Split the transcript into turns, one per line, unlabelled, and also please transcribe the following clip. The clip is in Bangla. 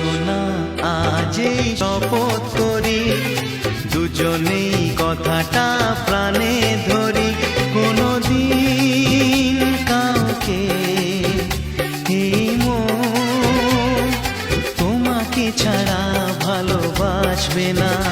শোনা আজ এই শপথ করি। দুজনেই কথাটা প্রাণে ধরি। কোনোদিন কাউকে এই তোমাকে ছাড়া ভালোবাসবে না।